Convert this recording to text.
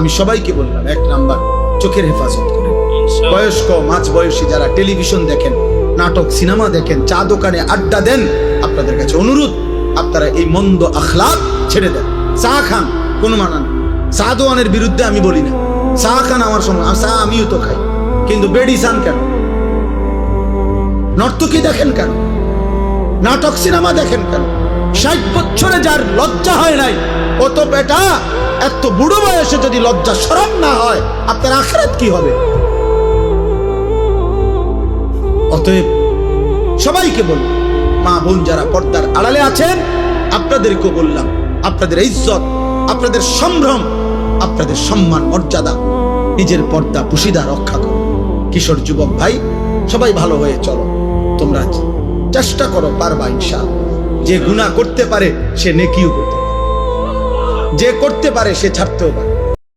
আমি সবাইকে বললাম এক নাম্বার চোখের হেফাজত করেন বয়স্ক মাঝ বয়সী যারা টেলিভিশন দেখেন নাটক সিনেমা দেখেন চা দোকানে আড্ডা দেন আপনাদের কাছে অনুরোধ আপনারা এই মন্দ আখলাক ছেড়ে দেন। চা খান কোনো মানা নেই। চা দোয়ানের বিরুদ্ধে আমি বলি না। চা খান আমার সঙ্গে চা আমিও তো খাই। কিন্তু বেডি চান কেন? নর্তকী দেখেন কেন? নাটক সিনেমা দেখেন কেন? ষাট বছরে যার লজ্জা হয় নাই ও তো বেটা এত বুড়ো বয়সে যদি লজ্জা সরম না হয়, আপনার আখরাত কি হবে? অতএব সবাইকে বলব মা বোন যারা পর্দার আড়ালে আছেন, আপনাদেরকেও বললাম, আপনাদের ইজ্জত, আপনাদের সম্ভ্রম, আপনাদের সম্মান, মর্যাদা, নিজের পর্দা, পুশিদা রক্ষা করো কিশোর যুবক ভাই, সবাই ভালো হয়ে চলো। তোমরা চেষ্টা করো পারবা ইনশা যে গুনাহ করতে পারে, সে নেকিও করতে যে করতে পারে সে ছাড়তেও পারে।